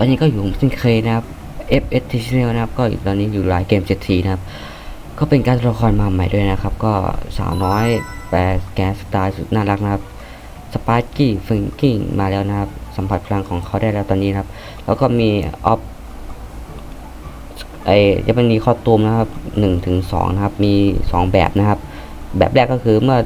ตอนนี้ก็อยู่เช่นเคยนะครับ FS t Channel นะครับ ก็ตอนนี้อยู่หลายเกมเจ็ดทีนะครับ ก็เป็นการละครมาใหม่ด้วยนะครับ ก็สาวน้อยแปลแกสไตล์สุดน่ารักนะครับสปาร์กี้ฟิงกิ้งมาแล้วนะครับ สัมผัสพลังของเขาได้แล้วตอนนี้นะครับ แล้วก็มีออฟไอจะเป็นมีข้อตูมนะครับหนึ่งถึงสองนะครับ มีสองแบบนะครับ แบบแรกก็คือเมื่อ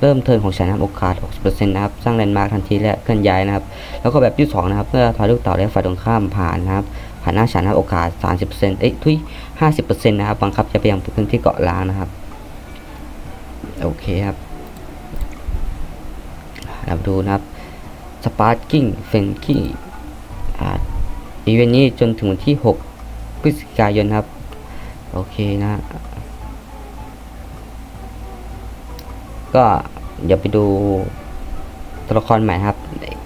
เริ่มเทิร์นของฉันนะครับโอกาส 60%นะครับ สร้างแลนด์มาร์คทันทีและเคลื่อนย้ายนะครับ แล้วก็แบบที่สองนะครับ เมื่อทอยลูกเต่าและฝ่ายตรงข้ามผ่านนะครับ ผ่านหน้าฉันนะครับโอกาส 30%เอ้ยทุย50%นะครับบังคับจะไปยังพื้นที่เกาะล้างนะครับ โอเคครับเราดูนะครับสปาร์กิ้งเฟนกี้อีเวนต์นี้จนถึงวันที่ 6 พฤศจิกายนครับ โอเคนะ ก็เดี๋ยวไปดูตัวละครใหม่ครับ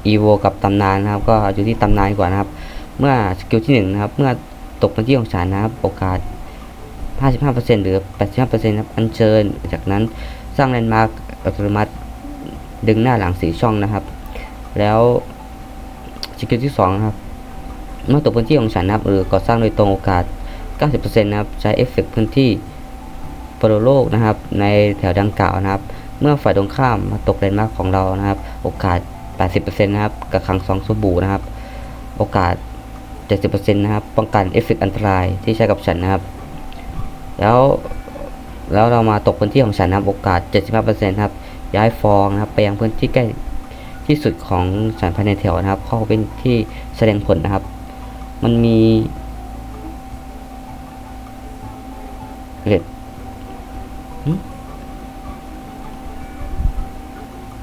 อีโวกับตำนานนะครับก็อยู่ที่ตำนานกว่านะครับ เมื่อสกิลที่1นะครับเมื่อตกพื้นที่ของฉันนะครับโอกาส 55%หรือ 85%ครับอัญเชิญ จากนั้นสร้างแลนด์มาร์กอัตโนมัติดึงหน้าหลังสีช่องนะครับ แล้วสกิลที่2นะครับเมื่อตกพื้นที่ของฉันนะครับหรือก่อสร้างโดยตรงโอกาส 90%นะครับใช้เอฟเฟกต์พื้นที่ปรโลกนะครับในแถวดังกล่าวนะครับ เมื่อฝ่ายตรงข้ามมาตกเลนมาร์กของเรานะครับ โอกาส 80%นะครับกระขังสองสบู่นะครับ โอกาส 70%นะครับ ป้องกันเอฟเฟกอันตรายที่ใช้กับฉันนะครับ แล้วแล้วเรามาตกพื้นที่ของฉันนะครับ โอกาส 75%ครับ ย้ายฟองนะครับไปยังพื้นที่ใกล้ที่สุดของฉันภายในแถวนะครับ เข้าเป็นที่แสดงผลนะครับ มันมีเรด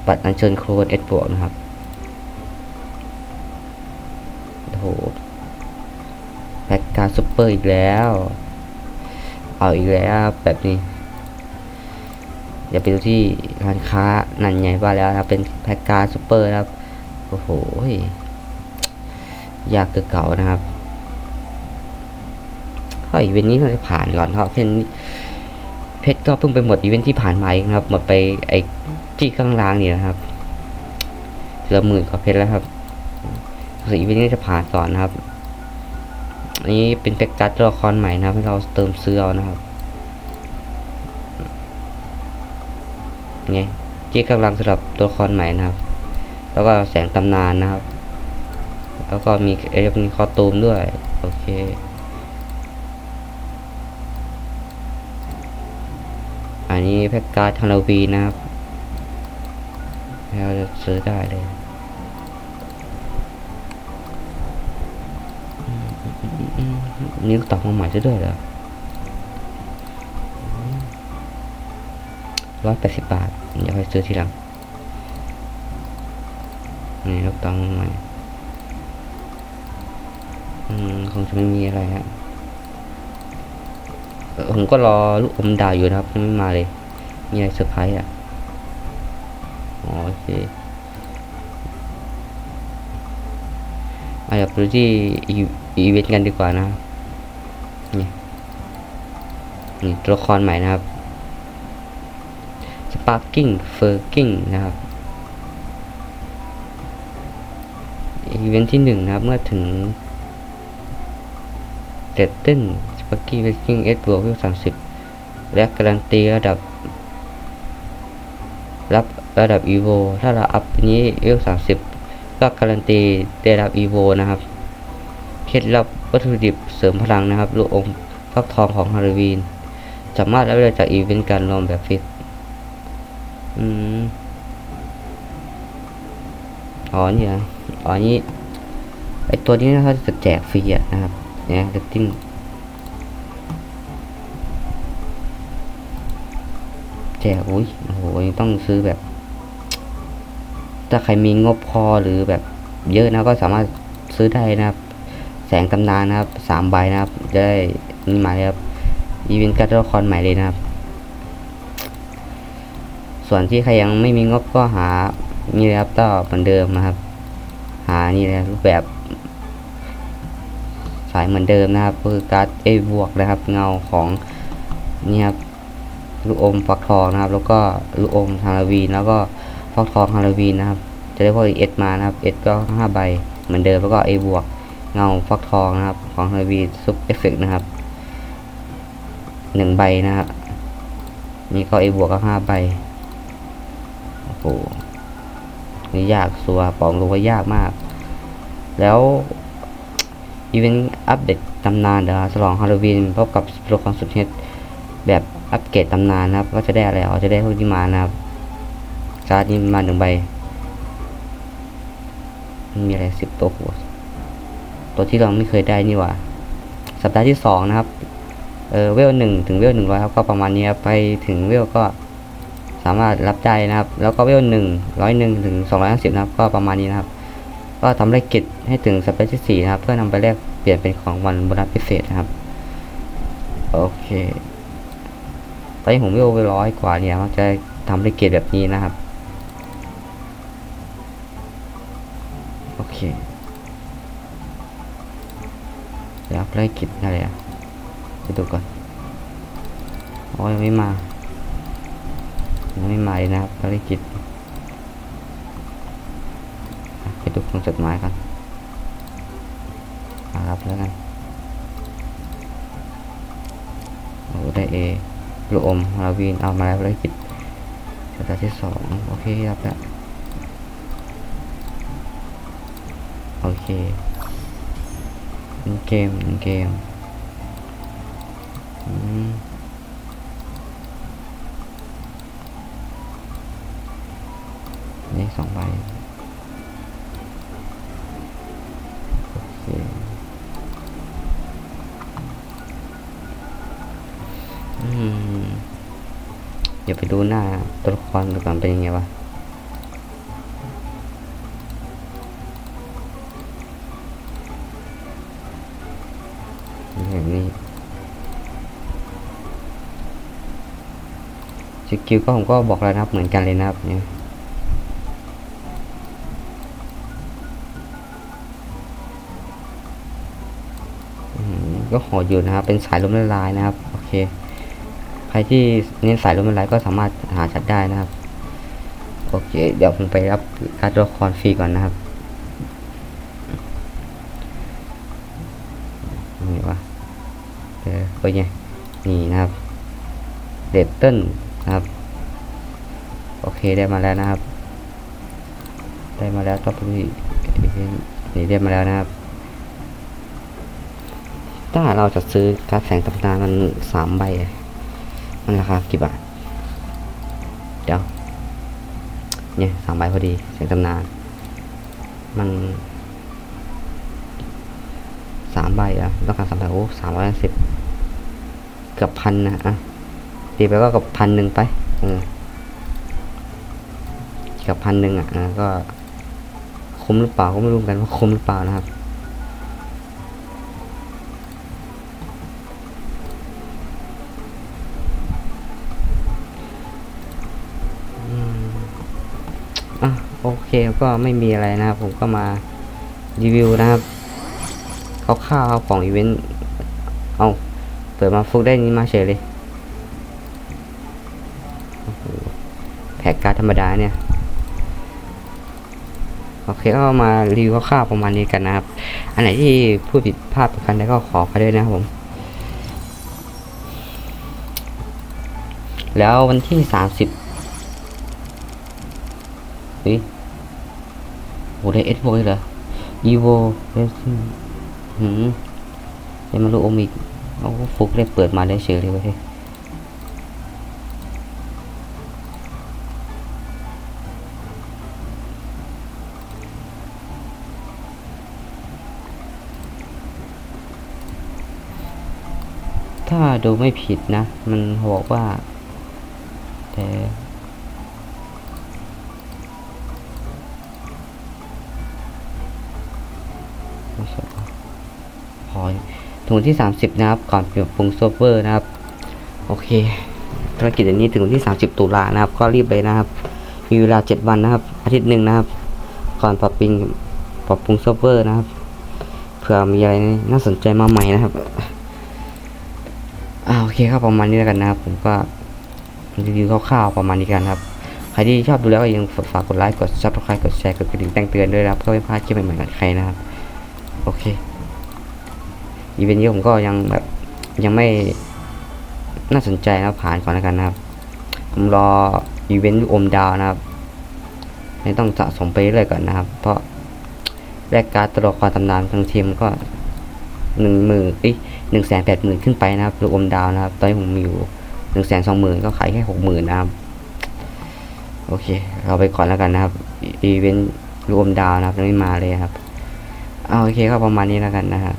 หึบัตรอัญเชิญโครนเอสบวกนะครับโอ้โหแพ็กการซุปเปอร์อีกแล้ว เอาอีกแล้วแบบนี้เดี๋ยวไปดูที่ร้านค้านันใหญ่ว่าแล้วนะเป็นแพ็กการซุปเปอร์นะครับโอ้โหยากเกินเก่านะครับก็อีเวนต์นี้เราจะผ่านก่อนเพราะเพน เพชรก็เพิ่งไปหมดอีเวนต์ที่ผ่านมาเองครับ หมดไปไอ้ที่ข้างล่างนี่นะครับเหลือหมื่นกว่าเพชรแล้วครับส่วนอีเวนต์นี้จะผ่านก่อนนะครับอันนี้เป็นแพ็กการ์ดตัวละครใหม่นะครับให้เราเติมซื้อเอานะครับไงที่กำลังสำหรับตัวละครใหม่นะครับ แล้วก็แสงตำนานนะครับ แล้วก็มีเอฟมีคอตูมด้วย โอเค อันนี้แพ็กการ์ดฮาโลวีนะครับเราจะซื้อได้เลยนี่กเต่อมาใหม่ซะด้วยเหรอร้อยแปดสิบบาท เดี๋ยวไปซื้อทีหลังนี่ลูกต่อมาใหม่ อืม คงจะไม่มีอะไรฮะ ผมก็รอลูกอมดาวอยู่นะครับยังไม่มาเลย มีอะไรเซอร์ไพรส์อะอ๋อโอเคมาเดี๋ยวไปดูที่อีเวนต์กันดีกว่านะนี่นี่ตัวละครใหม่นะครับ Sparking f e r k i n g นะครับอีเวนต์ที่หนึ่งนะครับ เมื่อถึงเดตเต้น ปกี้เวกิ้งเอสบวกสามสิบและการันตีระดับ รับระดับอีโวถ้าเราอัพนี้เอลสามสิบก็การันตีได้รับอีโวนะครับเคล็ดลับวัตถุดิบเสริมพลังนะครับลูกอมฟักทองของฮาโลวีน สามารถรับได้จากอีเวนต์การรวมแบบฟิตอืมอ๋อนี่นะอ๋อนี่ไอตัวนี้นะครับจะแจกฟรีอะนะครับเนี่ยเดตติ้ง แจกอุ้ยโอ้โหต้องซื้อแบบ ถ้าใครมีงบพอหรือแบบเยอะนะก็สามารถซื้อได้นะครับ แสงตำนานนะครับสามใบนะครับจะได้นี่มาเลยครับอีเวนต์การ์ดละครใหม่เลยนะครับ ส่วนที่ใครยังไม่มีงบก็หานี่เลยครับก็เหมือนเดิมนะครับ หานี่เลยรูปแบบสายเหมือนเดิมนะครับคือการ์ดเอบวกนะครับ เงาของนี่ครับ ลูกอมฟักทองนะครับ แล้วก็ลูกอมฮาโลวีนแล้วก็ฟักทองฮาโลวีนนะครับ จะได้พวกเอสมานะครับเอสก็ห้าใบเหมือนเดิมแล้วก็เอบวกเงาฟักทองนะครับ ของฮาวีซุปเอฟเฟกนะครับหนึ่งใบนะครับนี่ก็เอบวกก็ห้าใบโอ้โหนี่ยากสัวปองรู้ว่ายากมาก แล้วอีเวนต์อัปเดตตำนานเดี๋ยวฉลองฮาโลวีนพบกับตัวละครสุดเฮิต แบบอัปเกรดตำนานนะครับก็จะได้อะไรอ๋อจะได้พวกที่มานะครับการ์ดนี้มาหนึ่งใบมีอะไรสิบตัวหัวตัวที่เราไม่เคยได้นี่หว่า สัปดาห์ที่สองนะครับเออเวลหนึ่งถึงเวลหนึ่งร้อยครับก็ประมาณนี้ครับไปถึงเวลก็สามารถรับได้นะครับ แล้วก็เวลหนึ่งร้อยหนึ่งถึงสองร้อยห้าสิบนะครับ ก็ประมาณนี้นะครับ ก็ทำได้กิจให้ถึงสัปดาห์ที่สี่นะครับ เพื่อนำไปแลกเปลี่ยนเป็นของวันโบนัสพิเศษนะครับ โอเค ตอนนี้ผมเวไปร้อยกว่าเนี่ยมันจะทำได้เกรแบบนี้นะครับ โอเคเดี๋ยวไล่กิจอะไรอะไปดูก่อนโอ้ยไม่มายังไม่มาเลยนะครับไล่กิจไปดูของจดหมายกันมารับแล้วกันโอ้ได้เอ ลูกอมฮาวีนเอามาแล้วไล่กิจสัปดาห์ที่สองโอเครับแล้วโอเคเกมเป็นเกมอืมนี่สองใบ ดี๋ยวไปดูหน้าตัวละครดูก่อนเป็นยังไงวะแบบนี้สกิลก็ผมก็บอกแล้วนะครับเหมือนกันเลยนะครับเนี่ยก็หออยู่นะครับ เป็นสายลมละลายนะครับ โอเค ใครที่เน้นสายลมละลายก็สามารถหาจัดได้นะครับโอเค เดี๋ยวผมไปรับการตัวละครฟรีก่อนนะครับนี่วะเออก็ยังนี่นะครับเดตเติ้ลนะครับ โอเคได้มาแล้วนะครับ ได้มาแล้วท็อปปี้นี่ได้มาแล้วนะครับ ถ้าเราจะซื้อการแสงตำนานมันสามใบ มันราคากี่บาท เดี๋ยว เนี่ยสามใบพอดีแสงตำนาน มันสามใบอะต้องการสามใบโอ้สามร้อยสิบเกือบพันนะอะตีไปก็กับพันหนึ่งไปเออเกือบพันหนึ่งอะอะก็คุ้มหรือเปล่าก็ไม่รู้กันว่าคุ้มหรือเปล่านะครับ เคก็ไม่มีอะไรนะครับ ผมก็มารีวิวนะครับคร่าวๆของอีเวนต์ เอาเปิดมาฟุกได้นี้มาเฉยเลยแพ็กการ์ดธรรมดาเนี่ย โอเคก็มารีวิวคร่าวๆประมาณนี้กันนะครับ อันไหนที่พูดผิดพลาดประกันใดก็ขอไปด้วยนะครับผม แล้ววันที่สามสิบนี่ โหได้เอสโวเลยเหรออีโวเรซิ่งหืมเดมาดูโอมิกโอ้ฟุกได้เปิดมาได้เฉยเลยเว้ยถ้าดูไม่ผิดนะ มันบอกว่าแต่ ถึงวันที่ 30 นะครับ ก่อนเปลี่ยนปรุงเซิร์ฟเวอร์นะครับ โอเคภารกิจอันนี้ถึงวันที่ 30 ตุลานะครับ ก็รีบเลยนะครับ มีเวลา 7 วันนะครับ อาทิตย์หนึ่งนะครับ ก่อนปรับปรุงปรับปรุงเซิร์ฟเวอร์นะครับ เผื่อมีอะไรน่าสนใจมาใหม่นะครับอ่าโอเคครับประมาณนี้แล้วกันนะครับ ผมก็รีวิวคร่าวๆประมาณนี้กันครับใครที่ชอบดูแล้วก็ยังฝากกดไลค์กดซับสไครต์กดแชร์กดกระดิ่งแจ้งเตือนด้วยนะครับเพื่อไม่พลาดคลิปใหม่ๆกับใครนะครับ โอเค อีเวนต์นี้ผมก็ยังแบบยังไม่น่าสนใจนะผ่านก่อนแล้วกันนะครับ ผมรออีเวนต์อมดาวนะครับไม่ต้องสะสมไปเรื่อยก่อนนะครับ เพราะแลกการ์ดตัวละครตำนานทั้งทีมก็หนึ่งหมื่นอีหนึ่งแสนแปดหมื่นขึ้นไปนะครับลูกอมดาวนะครับ ตอนนี้ผมมีอยู่หนึ่งแสนสองหมื่นก็ขายแค่หกหมื่นนะครับ โอเค เราไปก่อนแล้วกันนะครับ อีเวนต์รวมดาวนะครับยังไม่มาเลยครับ เอาโอเคก็ประมาณนี้แล้วกันนะครับ